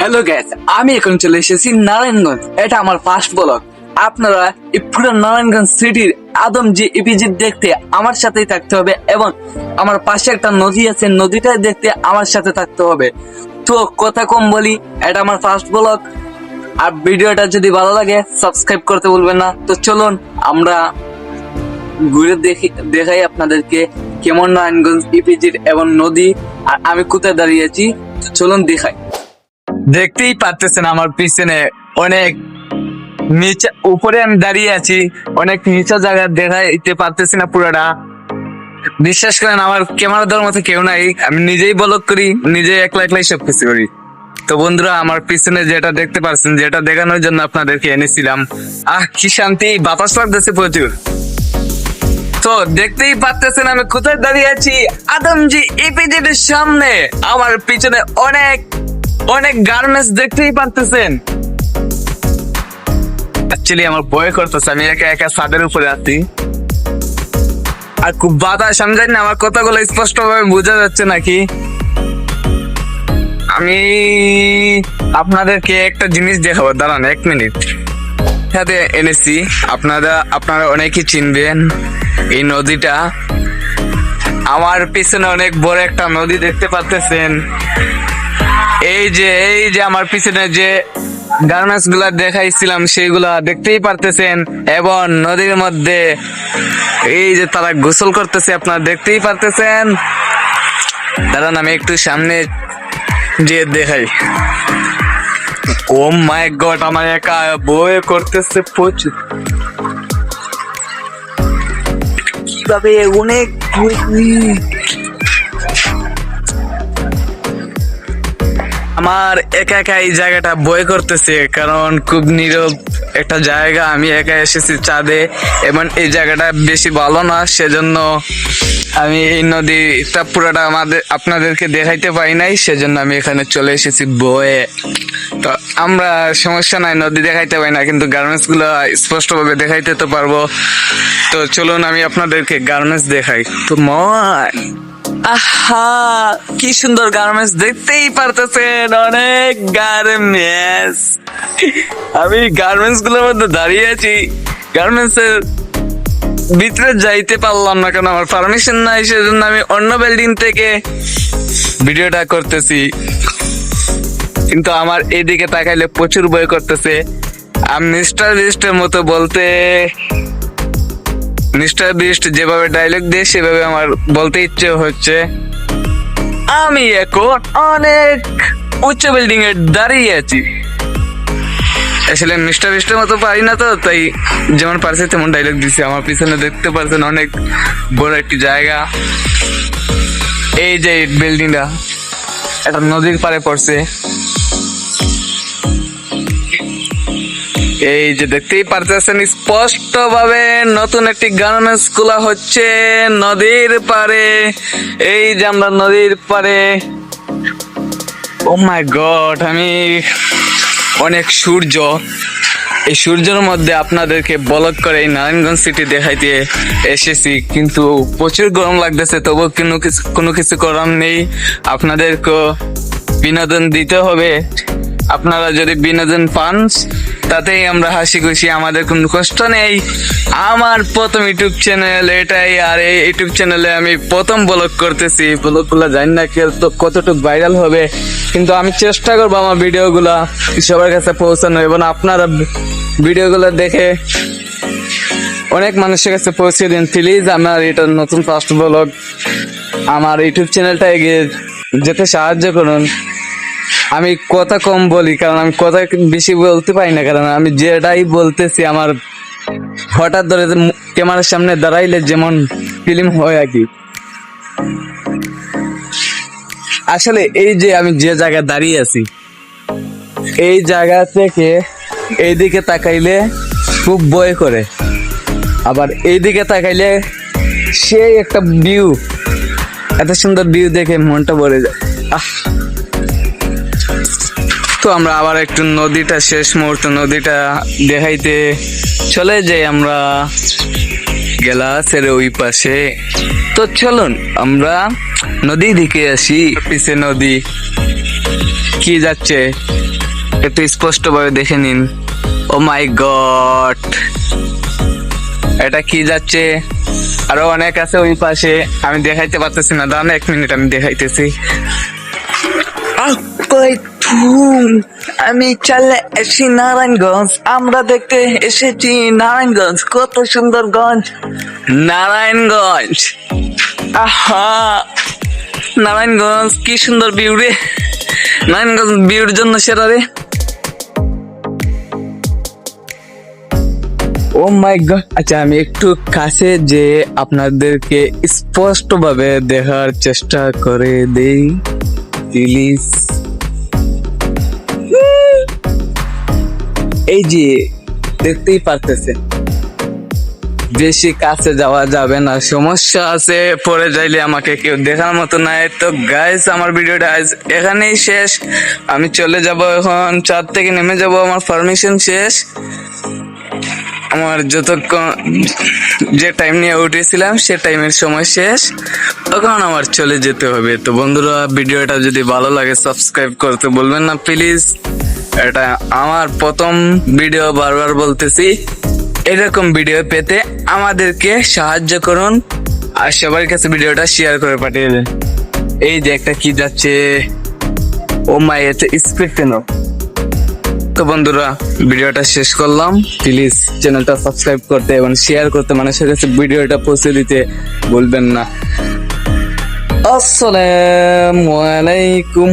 Hello gas আমি এখন চলে এসেছি নারায়ণগঞ্জ। এটা আমার ফার্স্ট ব্লগ আপনারা এই পুরো নারায়ণগঞ্জ সিটির আদম যে ইপিজিট দেখতে আমার সাথেই থাকতে হবে এবং আমার পাশে একটা নদী আছে নদীটা দেখতে আমার সাথে থাকতে হবে। তো কথা কম বলি, এটা আমার ফার্স্ট ব্লগ আর ভিডিওটা যদি ভালো লাগে সাবস্ক্রাইব করতে বলবেন না। তো চলুন, আমরা ঘুরে দেখি, দেখাই আপনাদেরকে কেমন নারায়ণগঞ্জ ইপিজিট এবং নদী। আর আমি কোথায় দাঁড়িয়েছি তো চলুন দেখাই। দেখতেই পারতেছেন আমার পিছনে অনেক নিচে, উপরে আমি দাঁড়িয়ে আছি, অনেক নিচা জায়গা দেখাইতে পারতেছি না পুরোটা। বিশ্বাস করেন, আমার ক্যামেরা দেওয়ার মতো কেউ নাই। আমি নিজেই ব্লগ করি, নিজেই একলা একলাই সব কিছু করি। তো বন্ধুরা, আমার পিছনে যেটা দেখতে পারছেন, যেটা দেখানোর জন্য আপনাদেরকে এনেছিলাম। আহ, কি শান্তি, বাতাস লাগতেছে প্রচুর। তো দেখতেই পারতেছেন, আমি কোথায় দাঁড়িয়ে আছি? আদমজি ইপিজেড এর সামনে, আমার পিছনে অনেক অনেক গার্মেন্টস দেখতেই পারতেছেন। অ্যাকচুয়ালি আমার ভয় করতেছে, আমি একা একা ছাদের উপরে আছি। আর খুব বাতাস, আমি জানি না, আমার কথাগুলো স্পষ্ট ভাবে বোঝা যাচ্ছে নাকি? আমি আপনাদেরকে একটা জিনিস দেখাবো, দাঁড়ান এক মিনিট। সাথে এনেছি, আপনারা আপনারা অনেকেই চিনবেন এই নদীটা। আমার পিছনে অনেক বড় একটা নদী দেখতে পাচ্ছেন এই যে এই যে আমার পিছনে যে গার্মেন্টসগুলা দেখাইছিলাম, সেইগুলা দেখতেই পারতেছেন। এবং নদীর মধ্যে এই যে তারা গোসল করতেছে, আপনারা দেখতেই পারতেছেন। দাঁড়ান, আমি একটু সামনে যে দেখাই। ও মাই গড আমার একা বই করতেছে প্রচুর। কীভাবে অনেক আমার একা একা এই জায়গাটা বই করতেছে, কারণ খুব নীরব একটা জায়গা। আমি একা এসেছি চাঁদে, এবং এই জায়গাটা বেশি ভালো না, সেজন্য আমি এই নদীটা পুরোটা আমাদের, আপনাদেরকে দেখাইতে পাই নাই, সেজন্য আমি এখানে চলে এসেছি বয়ে। তো আমরা সমস্যা নাই, নদী দেখাইতে পাই না, কিন্তু গার্মেন্টসগুলো স্পষ্টভাবে দেখাইতে তো পারব। তো চলুন আমি আপনাদেরকে গার্মেন্টস দেখাই। তো মন আহা, কি সুন্দর গার্মেন্টস দেখতেই পারতেছেন, অনেক গার্মেন্টস আমি গার্মেন্টসগুলোর মধ্যে দাঁড়িয়ে আছি। গার্মেন্টস এর ভিতরে যাইতে পারলাম না কেন আমার পারমিশন নাই, সেজন্য আমি অন্য বিল্ডিং থেকে ভিডিওটা করতেছি। কিন্তু আমার এদিকে তাকাইলে প্রচুর বই করতেছে। আমি মিস্টার বিস্টের মতো বলতে মিস্টার বিস্ট যেভাবে ডায়লগ দিয়ে সেভাবে আমার বলতে ইচ্ছে হচ্ছে। আমি এখন অনেক উচ্চ বিল্ডিং এ দাঁড়িয়ে আছি। আসলে মিস্টার বিস্টের মতো পারি না তো, তাই যেমন পারছে তেমন ডায়লগ দিছি। আমার পিছনে দেখতে পারছেন অনেক বড় একটি জায়গা। এই যে বিল্ডিংটা একটা নদীর পাড়ে পড়ছে। এই যে দেখতেই পারতেছেন স্পষ্ট ভাবে নতুন একটি গান খোলা হচ্ছে নদীর পারে এই যে আমরা নদীর পারে ও মাই গড আমি অনেক সূর্য। এই সূর্যের মধ্যে আপনাদেরকে বলক করে এই নারায়ণগঞ্জ সিটি দেখাইতে এসেছি, কিন্তু প্রচুর গরম লাগতেছে তবু কোনো কিছু কোনো কিছু করার নেই। আপনাদেরকে বিনোদন দিতে হবে। আপনারা যদি বিনোদন পান তাতেই আমরা হাসি খুশি, আমাদের কোনো কষ্ট নেই। আমার প্রথম ইউটিউব চ্যানেল এটাই, আর এই ইউটিউব চ্যানেলে আমি প্রথম ব্লগ করতেছি। ব্লগগুলো জানি না কে তো কতটুকু ভাইরাল হবে, কিন্তু আমি চেষ্টা করব আমার ভিডিওগুলো সবার কাছে পৌঁছানো এবং আপনারা ভিডিওগুলো দেখে অনেক মানুষের কাছে পৌঁছে দিন। প্লিজ আমার এটা নতুন ফার্স্ট ব্লগ আমার ইউটিউব চ্যানেলটা এগিয়ে যেতে সাহায্য করুন। আমি কথা কম বলি, কারণ আমি কথা বেশি বলতে পারি না, কারণ আমি যেটাই বলতেছি আমার হঠাৎ ধরে ক্যামেরার সামনে দাঁড়াইলে যেমন ফিল্ম হয় আর কি। আসলে এই যে আমি যে জায়গায় দাঁড়িয়ে আছি, এই জায়গা থেকে এইদিকে তাকাইলে খুব ভয় করে। আবার এইদিকে তাকাইলে সেই একটা ভিউ এত সুন্দর ভিউ দেখে মনটা ভরে যায়। আহ! তো আমরা আবার একটু নদীটা, শেষ মুহূর্ত নদীটা দেখাইতে চলে যাই আমরা গেলাসের ওই পাশে। তো চলুন, আমরা নদী দিকে আসি। পিছে নদী কি যাচ্ছে, একটু স্পষ্ট ভাবে দেখে নিন। Oh my god! এটা কি যাচ্ছে? আরও অনেক আছে ওই পাশে, আমি দেখাইতে পারতেছি না। দাঁড়ান, এক মিনিট আমি দেখাইতেছি। আমি চলে এসেছি নারায়ণগঞ্জ। আমরা দেখতে এসেছি নারায়ণগঞ্জ। কত সুন্দর গঞ্জ। নারায়ণগঞ্জ। আহা! নারায়ণগঞ্জ কি সুন্দর ভিউ রে। নারায়ণগঞ্জ ভিউর জন্য সেরা রে। ও মাই গড আচ্ছা আমি একটু কাছে যে আপনাদেরকে স্পষ্ট ভাবে দেখার চেষ্টা করে দেই। প্লিজ এই যে, দেখতেই পারতেছেন। বেশি কাছে যাওয়া যাবে না, সমস্যা আছে, পরে যাইলে আমাকে কেউ দেখার মতো নাই। তো গাইস আমার ভিডিওটা আজ এখানেই শেষ। আমি চলে যাব এখন চার থেকে নেমে যাব, আমার পারমিশন শেষ। আমার যতক্ষণ যে টাইম নিয়ে উঠেছিলাম, সে টাইমের সময় শেষ। তখন আমার চলে যেতে হবে। তো বন্ধুরা, ভিডিওটা যদি ভালো লাগে সাবস্ক্রাইব করতে বলবেন না প্লিজ এটা আমার প্রথম ভিডিও বারবার বলতেছি। এরকম ভিডিও পেতে আমাদেরকে সাহায্য করুন আর সবার কাছে ভিডিওটা শেয়ার করে পাঠিয়ে দেন। এই যে একটা কি যাচ্ছে? ও মাই এতে স্পিড কেন তো বন্ধুরা ভিডিওটা শেষ করলাম। প্লিজ চ্যানেলটা সাবস্ক্রাইব করতে এবং শেয়ার করতে মানুষের কাছে ভিডিওটা পৌঁছে দিতে বলবেন না। আসসালামু আলাইকুম।